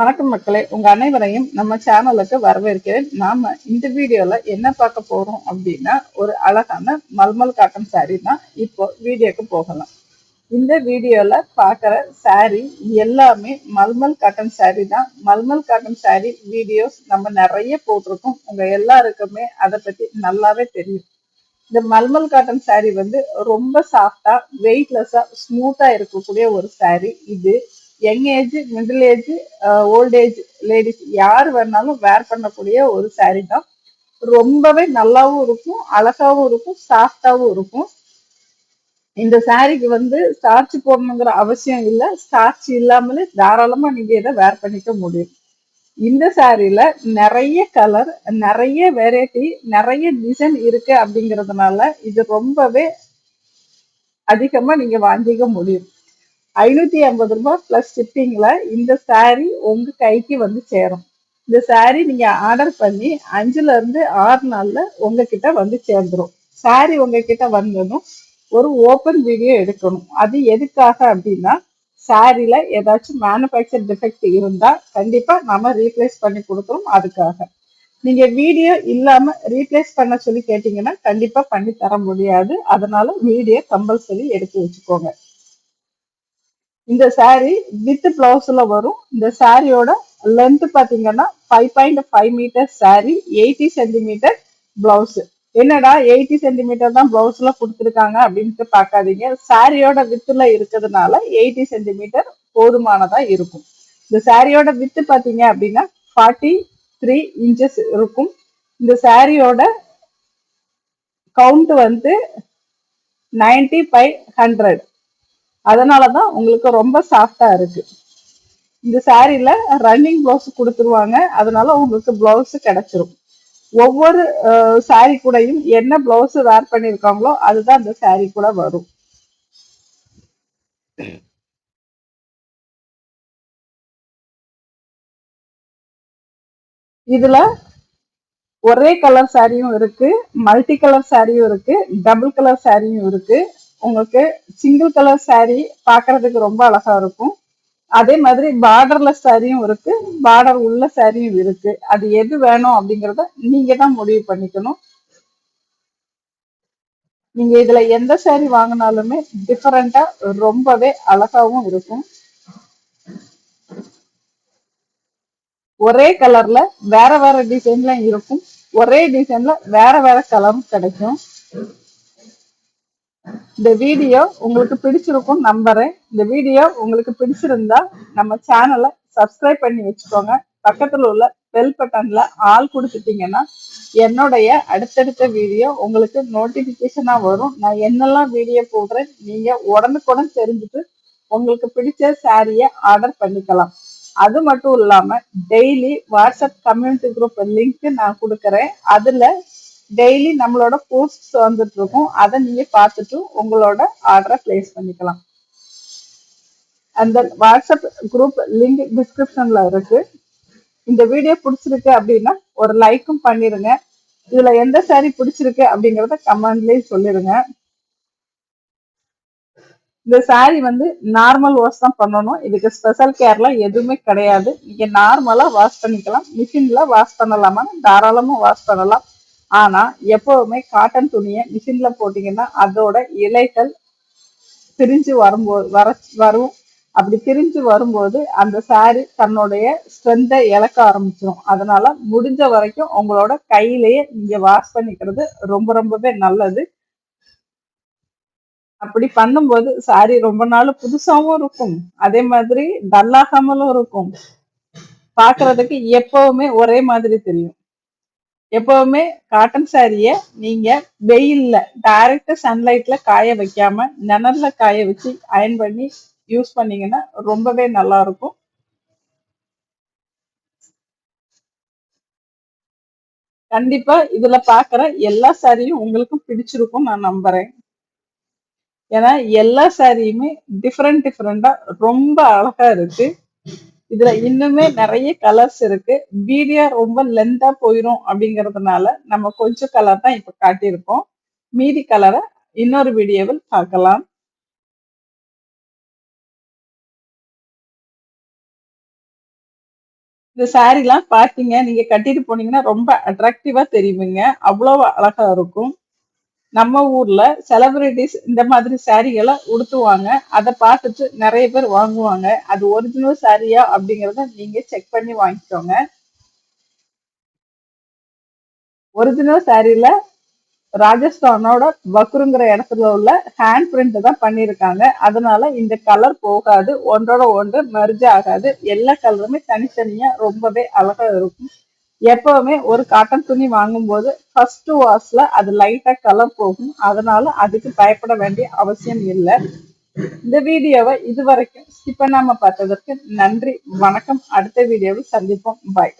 வணக்கம் மக்களே உங்க அனைவரையும் நம்ம சேனலுக்கு வரவேற்கிறேன். நாம இந்த வீடியோல என்ன பார்க்க போறோம் அப்படின்னா ஒரு அழகான மல்மல் காட்டன் சாரி தான் இப்போ வீடியோக்கு போகலாம். இந்த வீடியோல பார்க்குற சாரி எல்லாமே மல்மல் காட்டன் சாரி தான். மல்மல் காட்டன் சாரி வீடியோஸ் நம்ம நிறைய போட்டிருக்கோம். உங்க எல்லாருக்குமே அதை பத்தி நல்லாவே தெரியும். இந்த மல்மல் காட்டன் சாரி வந்து ரொம்ப சாஃப்டா வெயிட்லெஸ்ஸா ஸ்மூத்தா இருக்கக்கூடிய ஒரு சாரி இது young age middle age old age ladies யார் வேணாலும் வேர் பண்ணக்கூடிய ஒரு சாரீ தான். ரொம்பவே நல்லாவும் இருக்கும் அழகாவும் இருக்கும் சாஃப்டாகவும் இருக்கும். இந்த சாரிக்கு வந்து ஸ்டார்ச் போடணுங்கிற அவசியம் இல்லை. ஸ்டார்ச் இல்லாமலே தாராளமா நீங்க இதை வேர் பண்ணிக்க முடியும். இந்த சாரியில் நிறைய கலர் நிறைய வெரைட்டி நிறைய டிசைன் இருக்கு அப்படிங்கறதுனால இது ரொம்பவே அதிகமா நீங்க வாங்கிக்க முடியும். ஐநூத்தி ஐம்பது ரூபாய் பிளஸ் ஷிப்பிங்ல இந்த saree உங்க கைக்கு வந்து சேரும். இந்த saree நீங்க ஆர்டர் பண்ணி அஞ்சுல இருந்து ஆறு நாள்ல உங்ககிட்ட வந்து சேர்ந்துரும். saree உங்ககிட்ட வந்ததும் ஒரு ஓப்பன் வீடியோ எடுக்கணும். அது எதுக்காக அப்படின்னா சாரில ஏதாச்சும் மேனுஃபேக்சர் டிஃபெக்ட் இருந்தா கண்டிப்பா நாம ரீப்ளேஸ் பண்ணி கொடுக்குறோம் அதுக்காக. நீங்க வீடியோ இல்லாம ரீப்ளேஸ் பண்ண சொல்லி கேட்டீங்கன்னா கண்டிப்பா பண்ணி தர முடியாது. அதனால வீடியோ கம்பல்சரி எடுத்து வச்சுக்கோங்க. இந்த saree வித் பிளவுஸ்ல வரும். இந்த சாரியோட லென்த் பாத்தீங்கன்னா five point five metre saree eighty centimetre blouse என்னடா எயிட்டி சென்டிமீட்டர் தான் பிளவுஸ்ல கொடுத்துருக்காங்க அப்படின்ட்டு பார்க்காதீங்க சாரியோட வித்துல இருக்கிறதுனால எயிட்டி சென்டிமீட்டர் போதுமானதா இருக்கும். இந்த சாரியோட வித்து பாத்தீங்க அப்படின்னா ஃபார்ட்டி த்ரீ இன்ச்சஸ் இருக்கும். இந்த சாரியோட கவுண்ட் வந்து நைன்டி ஃபைவ் ஹண்ட்ரட் அதனால தான் உங்களுக்கு ரொம்ப சாஃப்டா இருக்கு. இந்த சாரில ரன்னிங் ப்ளவுஸ் கொடுத்துருவாங்க. அதனால உங்களுக்கு ப்ளவுஸ் கிடைச்சிரும். ஒவ்வொரு சாரி கூடயும் என்ன ப்ளவுஸ் வேர் பண்ணிருக்காங்களோ அதுதான் அந்த சாரி கூட வரும். இதுல ஒரே கலர் சாரியும் இருக்கு. மல்டி கலர் சாரியும் இருக்கு. டபுள் கலர் சாரியும் இருக்கு. உங்களுக்கு சிங்கிள் கலர் saree பார்க்கறதுக்கு ரொம்ப அழகா இருக்கும். அதே மாதிரி பார்டர்ல சாரியும் இருக்கு. பார்டர் உள்ள சாரியும் இருக்கு. அது எது வேணும் அப்படிங்கறத நீங்க தான் முடிவு பண்ணிக்கணும். நீங்க இதுல எந்த சாரி வாங்கினாலுமே டிஃபரெண்டா ரொம்பவே அழகாவும் இருக்கும். ஒரே கலர்ல வேற வேற டிசைன்ல இருக்கும். ஒரே டிசைன்ல வேற வேற கலரும் கிடைக்கும். இந்த வீடியோ உங்களுக்கு பிடிச்சிருக்கும் நம்புறேன். இந்த வீடியோ உங்களுக்கு பிடிச்சிருந்தா நம்ம சேனலை சப்ஸ்கிரைப் பண்ணி வச்சுக்கோங்க. பக்கத்துல உள்ள பெல் பட்டன்ல ஆள் கொடுத்துட்டீங்கன்னா என்னுடைய அடுத்தடுத்த வீடியோ உங்களுக்கு நோட்டிபிகேஷனா வரும். நான் என்னெல்லாம் வீடியோ போடுறேன் நீங்க உடனுக்குடன் தெரிஞ்சுட்டு உங்களுக்கு பிடிச்ச சாரிய ஆர்டர் பண்ணிக்கலாம். அது மட்டும் இல்லாம daily WhatsApp community group link நான் கொடுக்குறேன். அதுல டெய்லி நம்மளோட போஸ்ட்ஸ் வந்துட்டு இருக்கும் அதை நீங்க பார்த்துட்டு உங்களோட ஆர்டரை பிளேஸ் பண்ணிக்கலாம். அந்த வாட்ஸ்அப் குரூப் லிங்க் டிஸ்கிரிப்ஷன்ல இருக்கு. இந்த வீடியோ பிடிச்சிருக்கு அப்படின்னா ஒரு லைக்கும் பண்ணிருங்க. இதுல எந்த சாரி பிடிச்சிருக்கு அப்படிங்கறத கமெண்ட்லயும் சொல்லிருங்க. இந்த சாரி வந்து நார்மல் வாஷ் தான் பண்ணணும். இதுக்கு ஸ்பெஷல் கேர்லாம் எதுவுமே கிடையாது. நீங்க நார்மலா வாஷ் பண்ணிக்கலாம். மிஷின்ல வாஷ் பண்ணலாமா தாராளமா வாஷ் பண்ணலாம். ஆனா எப்பவுமே காட்டன் துணியை மிஷின்ல போட்டீங்கன்னா அதோட இலைகள் பிரிஞ்சு வரும்போது வர வரும். அப்படி பிரிஞ்சு வரும்போது அந்த சாரி தன்னுடைய ஸ்ட்ரென்த்தை இழக்க ஆரம்பிச்சிடும் அதனால முடிஞ்ச வரைக்கும் உங்களோட கையிலேயே நீங்க வாஷ் பண்ணிக்கிறது ரொம்ப ரொம்பவே நல்லது. அப்படி பண்ணும்போது சாரி ரொம்ப நாள் புதுசாவும் இருக்கும். அதே மாதிரி டல்லாகாமலும் இருக்கும். பாக்குறதுக்கு எப்பவுமே ஒரே மாதிரி தெரியும். எப்பவுமே காட்டன் சாரிய நீங்க வெயில்ல டைரக்டா சன்லைட்ல காய வைக்காம நிழல்ல காய வச்சு அயன் பண்ணி யூஸ் பண்ணீங்கன்னா ரொம்பவே நல்லா இருக்கும். கண்டிப்பா இதுல பாக்குற எல்லா சாரியும் உங்களுக்கும் பிடிச்சிருக்கும் நான் நம்புறேன். ஏன்னா எல்லா சாரியுமே டிஃப்ரெண்ட் டிஃப்ரெண்டா ரொம்ப அழகா இருக்கு. இதுல இன்னுமே நிறைய கலர்ஸ் இருக்கு. வீடியோ ரொம்ப லென்த்தா போயிடும் அப்படிங்கறதுனால நம்ம கொஞ்சம் கலர் தான் இப்ப காட்டியிருக்கோம். மீதி கலரை இன்னொரு வீடியோவில் பார்க்கலாம். இந்த சாரீலாம் பாத்தீங்க நீங்க கட்டிட்டு போனீங்கன்னா ரொம்ப அட்ராக்டிவா தெரியுங்க அவ்வளவு அழகா இருக்கும். நம்ம ஊர்ல செலிபிரிட்டிஸ் இந்த மாதிரி சாரிகளை உடுத்துவாங்க. அதை பார்த்துட்டு நிறைய பேர் வாங்குவாங்க. அது ஒரிஜினல் சாரியா அப்படிங்கறத நீங்க செக் பண்ணி வாங்கிக்கோங்க. ஒரிஜினல் சாரியில ராஜஸ்தானோட பக்ருங்கிற இடத்துல உள்ள ஹேண்ட் பிரிண்ட் தான் பண்ணியிருக்காங்க. அதனால இந்த கலர் போகாது ஒன்றோட ஒன்று மெர்ஜ் ஆகாது. எல்லா கலருமே தனித்தனியா ரொம்பவே அழகா இருக்கும். எப்பவுமே ஒரு காட்டன் துணி வாங்கும்போது ஃபர்ஸ்ட் வாஷ்ல அது லைட்டா கலர் போகும் அதனால அதுக்கு பயப்பட வேண்டிய அவசியம் இல்லை. இந்த வீடியோவை இதுவரைக்கும் ஸ்கிப் பண்ணாம பார்த்ததற்கு நன்றி. வணக்கம். அடுத்த வீடியோவில் சந்திப்போம். பாய்